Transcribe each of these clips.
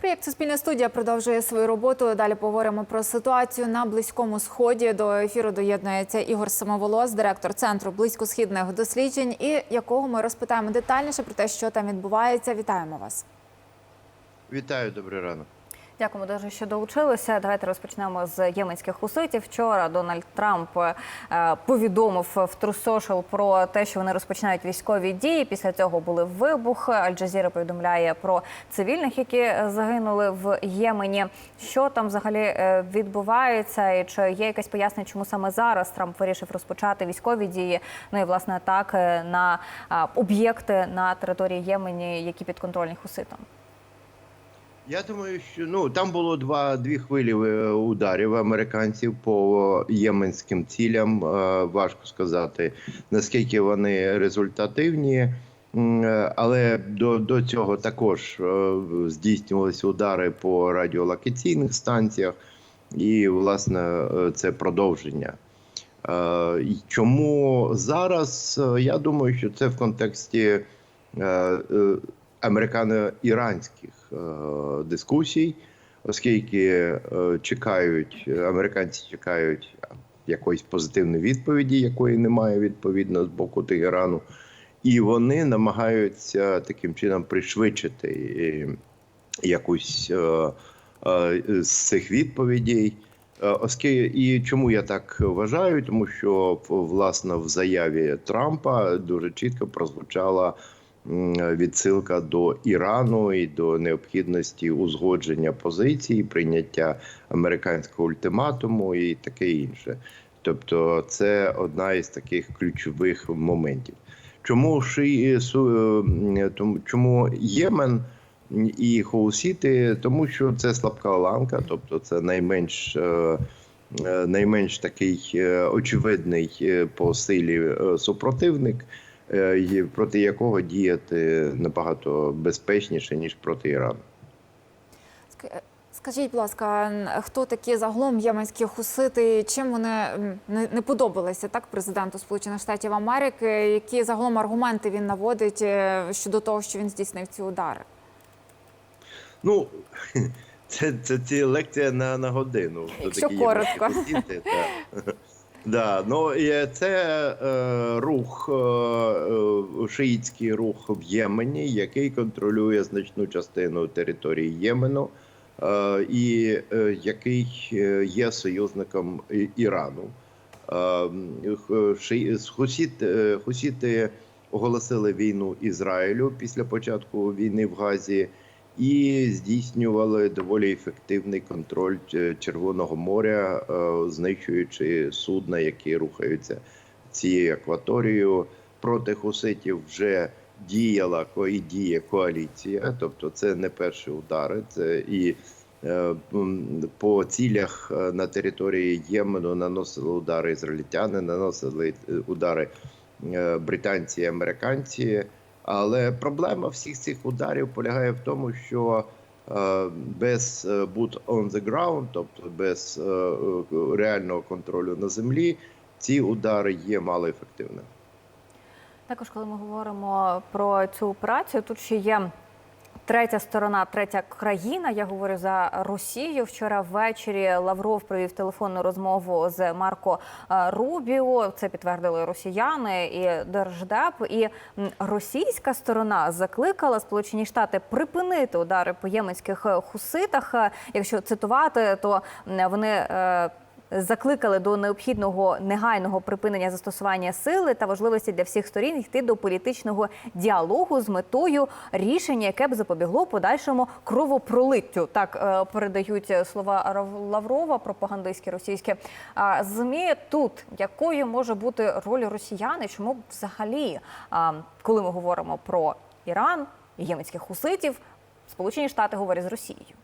Проєкт Суспільна студія продовжує свою роботу. Далі поговоримо про ситуацію на близькому сході. До ефіру доєднується Ігор Самоволос, директор центру близькосхідних досліджень, і якого ми розпитаємо детальніше про те, що там відбувається. Вітаємо вас. Вітаю, добрий ранок. Дякуємо дуже, що долучилися. Давайте розпочнемо з єменських хуситів. Вчора Дональд Трамп е, повідомив в Social про те, що вони розпочинають військові дії. Після цього були вибухи. Аль-Джазіра повідомляє про цивільних, які загинули в Ємені. Що там взагалі е, відбувається, і чи є якесь пояснення, чому саме зараз Трамп вирішив розпочати військові дії? Ну і власне атаки на е, об'єкти на території Ємені, які підконтрольні хуситам? Я думаю, що ну там було два дві хвилі е, ударів американців по єменським цілям. Е, Важко сказати наскільки вони результативні, е, але до, до цього також здійснювалися удари по радіолокаційних станціях, і власне це продовження. Чому зараз? Я думаю, що це в контексті американо-іранських дискусій, оскільки е, чекають американці чекають якоїсь позитивної відповіді, якої немає відповідно з боку Тегерану, і вони намагаються таким чином пришвидшити е, якусь е, е, з цих відповідей. Е, Оскільки і чому я так вважаю, тому що власне в заяві Трампа дуже чітко прозвучала відсилка до Ірану і до необхідності узгодження позиції, прийняття американського ультиматуму і таке інше. Тобто, це одна із таких ключових моментів. Чому е, чому Ємен? і хоусіти, тому що це слабка ланка, тобто це найменш, е, е, найменш такий очевидний по силі супротивник, проти якого діяти набагато безпечніше ніж проти Ірану. Скажіть, будь ласка, хто такі загалом єменські хусити? Чим вони не, подобалися так президенту Сполучених Штатів Америки? Які загалом аргументи він наводить е, щодо того, що він здійснив ці удари? Ну це, це ці лекція на, на годину. Якщо такі коротко. так. Да, ну це е, рух, е, е, шиїцький рух в Ємені, який контролює значну частину території Ємену, е, і е, який е, є союзником Ірану. Е, е, хусіти оголосили війну Ізраїлю після початку війни в Газі і здійснювали доволі ефективний контроль е, Червоного моря, е, знищуючи судна, які рухаються цією акваторією. Проти хуситів вже діяла і діє коаліція, тобто це не перші удари, це і е, по цілях на території Ємену наносили удари ізраїльтяни, наносили удари британці і американці. Але проблема всіх цих ударів полягає в тому, що е, без е, boot on the ground, тобто без е, реального контролю на землі, ці удари є малоефективними. Також, коли ми говоримо про цю операцію, тут ще є. Третя сторона, третя країна. Я говорю за Росію. Вчора ввечері Лавров провів телефонну розмову з Марко е, Рубіо. Це підтвердили росіяни і Держдеп. І російська сторона закликала Сполучені Штати припинити удари по єменських е, хуситах. Е, Якщо цитувати, то вони. Закликали до необхідного негайного припинення застосування сили та важливості для всіх сторін йти до політичного діалогу з метою рішення, яке б запобігло подальшому кровопролиттю. Так е, передають слова Лаврова, пропагандистські російські змі. Тут якою може бути роль росіян і чому взагалі, коли ми говоримо про Іран єменських хуситів, Сполучені Штати говорять з Росією.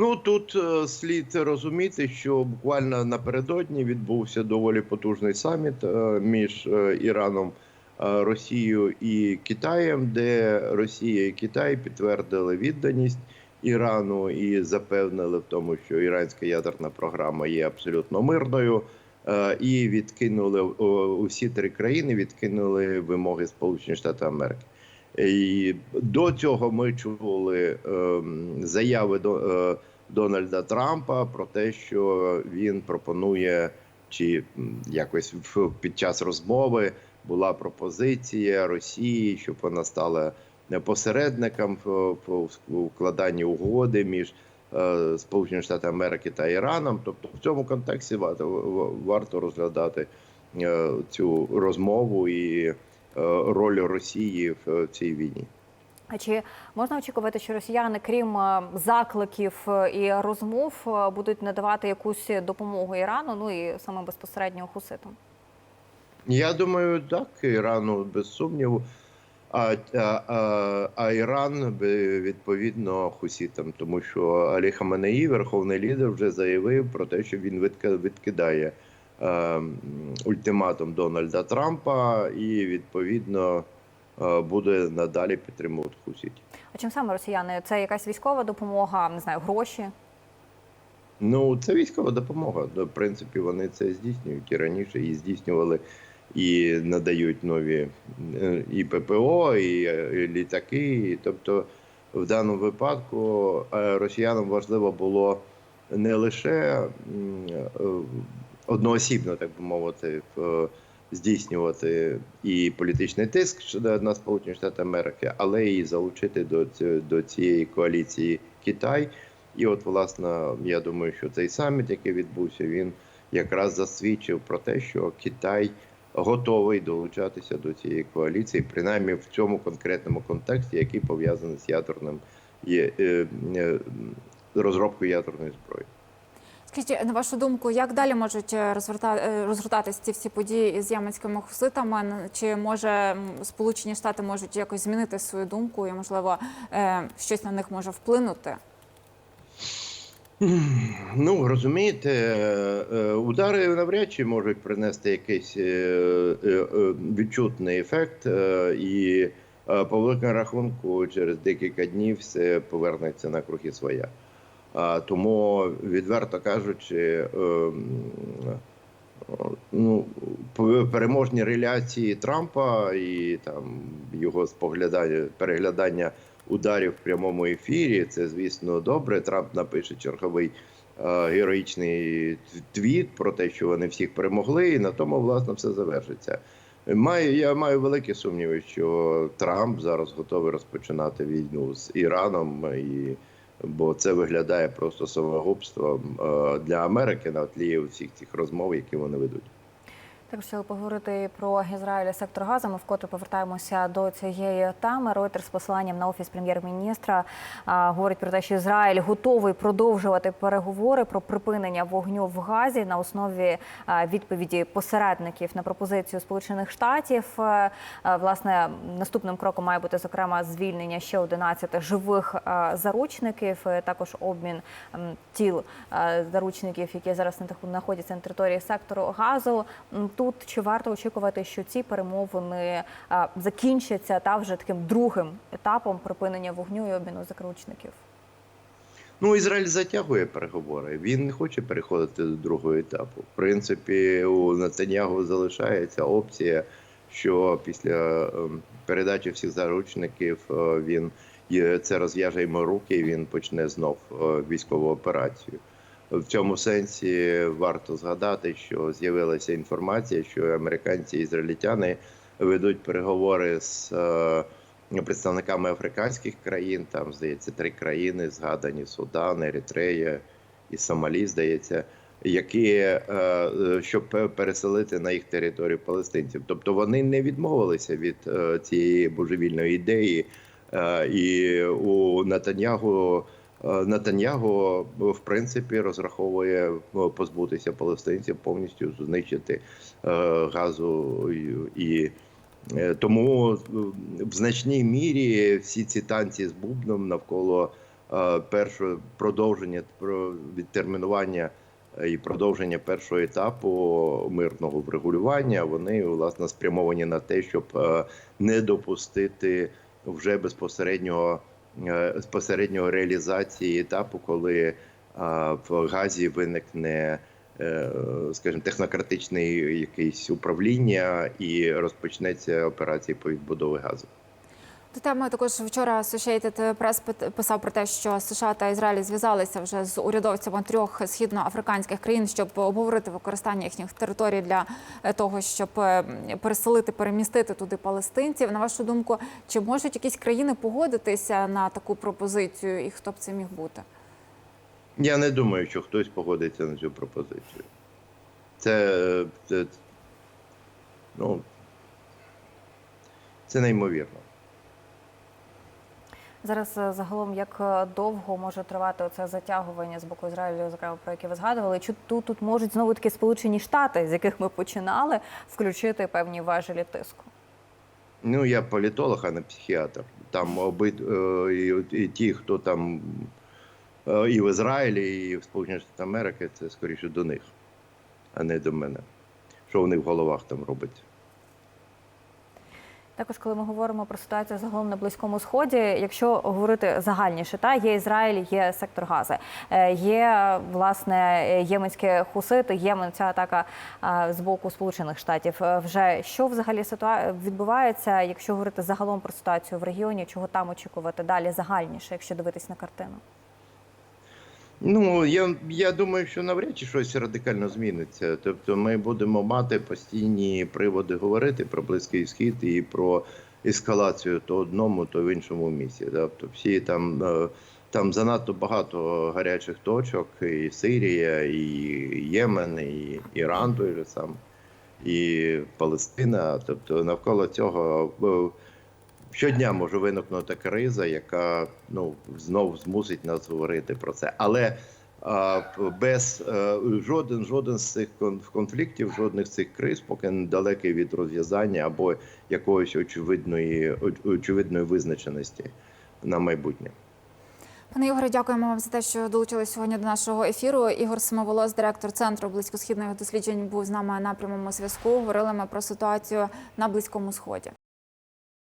Ну тут е, слід розуміти, що буквально напередодні відбувся доволі потужний саміт е, між е, Іраном, Росією і Китаєм, де Росія і Китай підтвердили відданість Ірану і запевнили в тому, що іранська ядерна програма є абсолютно мирною. І відкинули усі три країни, відкинули вимоги Сполучених Штатів Америки. І до цього ми чули ем, заяви до е, Дональда Трампа про те, що він пропонує, чи якось під час розмови була пропозиція Росії, щоб вона стала посередником в, укладанні угоди між е, Сполученими Штатами Америки та Іраном. Тобто в цьому контексті варто, розглядати е, цю розмову і е, роль Росії в цій війні. А чи можна очікувати, що росіяни, крім е, закликів е, і розмов, е, будуть надавати якусь допомогу Ірану, ну і саме безпосередньо хуситам? Я думаю, так, Ірану без сумніву. А, а, а, а Іран би, відповідно хусітам, тому що Алі Хаменеї, верховний лідер, вже заявив про те, що він відки- відкидає е, ультиматум Дональда Трампа і відповідно е, буде надалі підтримувати хусітів. А чим саме росіяни? Це якась військова допомога, не знаю, гроші? Ну, це військова допомога. В принципі, вони це здійснюють і раніше і здійснювали, і надають нові е, і ППО, і е, літаки. Тобто, в даному випадку росіянам важливо було не лише одноосібно, так би мовити, здійснювати і політичний тиск щодо на Сполучені Штати Америки, але і залучити до до цієї коаліції Китай. І от, власне, я думаю, що цей саміт, який відбувся, він якраз засвідчив про те, що Китай готовий долучатися до цієї коаліції, принаймні в цьому конкретному контексті, який пов'язаний з ядерним є, е, е, розробкою ядерної зброї. Скажіть, на вашу думку, як далі можуть е, е, розгортатися ці всі події з єменськими хуситами? Чи може Сполучені Штати можуть якось змінити свою думку і, можливо, е, щось на них може вплинути? Ну розумієте, удари навряд чи можуть принести якийсь відчутний ефект, і по великому рахунку через декілька днів все повернеться на круги своя. Тому, відверто кажучи, е, м, е, ну, переможні реляції Трампа і там його споглядання, переглядання ударів в прямому ефірі. Це, звісно, добре. Трамп напише черговий е, героїчний твіт про те, що вони всіх перемогли, і на тому власне все завершиться. Маю я маю великі сумніви, що Трамп зараз готовий розпочинати війну з Іраном, і бо це виглядає просто самогубством е, для Америки на тлі всіх цих розмов, які вони ведуть. Також хотіли поговорити про Ізраїль і сектор Газу. Ми вкотре повертаємося до цієї теми. Реутер з посиланням на офіс прем'єр-міністра говорить про те, що Ізраїль готовий продовжувати переговори про припинення вогню в Газі на основі відповіді посередників на пропозицію Сполучених Штатів. Власне, наступним кроком має бути зокрема звільнення ще 11 живих заручників. Також обмін тіл заручників, які зараз на- знаходяться на території сектору газу. Тут чи варто очікувати, що ці перемовини е, закінчаться та вже таким другим етапом припинення вогню і обміну заручників? Ну, Ізраїль затягує переговори. Він не хоче переходити до другого етапу. В принципі, у Нетаньягу залишається опція, що після ем, передачі всіх заручників е, він це розв'яже йому руки, і він почне знов е, військову операцію. В цьому сенсі варто згадати, що з'явилася інформація, що американці і ізраїльтяни ведуть переговори з е, представниками африканських країн. Там здається три країни згадані: Судан, Еритрея і Сомалі, здається, які е, е, щоб переселити на їх територію палестинців. Тобто вони не відмовилися від цієї божевільної ідеї, і у Натаньягу. Е, Натаньягу в принципі розраховує е, позбутися палестинців, повністю знищити е, газу і, е, тому е, в значній мірі всі ці танці з бубном навколо е, першого продовження відтермінування е, і продовження першого етапу мирного врегулювання. Вони власне спрямовані на те, щоб е, не допустити вже безпосереднього безпосереднього реалізації етапу, коли е, в газі виникне, е, скажімо, технократичне якесь управління і розпочнеться операція по відбудові газу. Теми також вчора Associated Press писав про те, що США та Ізраїль зв'язалися вже з урядовцями трьох східноафриканських країн, щоб обговорити використання їхніх територій для е, того, щоб е, переселити, перемістити туди палестинців. На вашу думку, чи можуть якісь країни погодитися на таку пропозицію, і хто б це міг бути? Я не думаю, що хтось погодиться на цю пропозицію. Це, це ну, це неймовірно. Зараз е, загалом як е, довго може тривати оце затягування з боку Ізраїлю, зокрема про яке ви згадували? Чи тут, тут можуть знову таки Сполучені Штати, з яких ми починали, включити певні важелі тиску? Ну, я політолог, а не психіатр. Там оби е, і, і ті, хто там і в Ізраїлі, і в Сполучених Штатах Америки, це скоріше до них, а не до мене. Що в них в головах там робиться. Також, коли ми говоримо про ситуацію загалом на близькому сході, якщо говорити загальніше, та є Ізраїль, є сектор Гази, е, є власне єменські хусити, Ємен, ця атака з боку Сполучених Штатів. Е, Вже що взагалі ситуа... відбувається, якщо говорити загалом про ситуацію в регіоні, чого там очікувати далі загальніше, якщо дивитись на картину? Ну, я, я думаю, що навряд чи щось радикально зміниться. Тобто ми будемо мати постійні приводи говорити про Близький Схід і про ескалацію то одному, то в іншому місці. Тобто всі там, е, там занадто багато гарячих точок, і Сирія, і Ємен, і Іран той же сам, і Палестина. Тобто навколо цього. Щодня може виникнути криза, яка ну знов змусить нас говорити про це. Але а, без е, жоден жоден з цих кон- конфліктів, жодних з цих криз, поки не далекий від розв'язання або якоїсь очевидної очевидної визначеності на майбутнє. Пане Ігоре, дякуємо вам за те, що долучились сьогодні до нашого ефіру. Ігор Самоволос, директор центру близькосхідних досліджень, був з нами на прямому зв'язку. Говорили ми про ситуацію на близькому сході.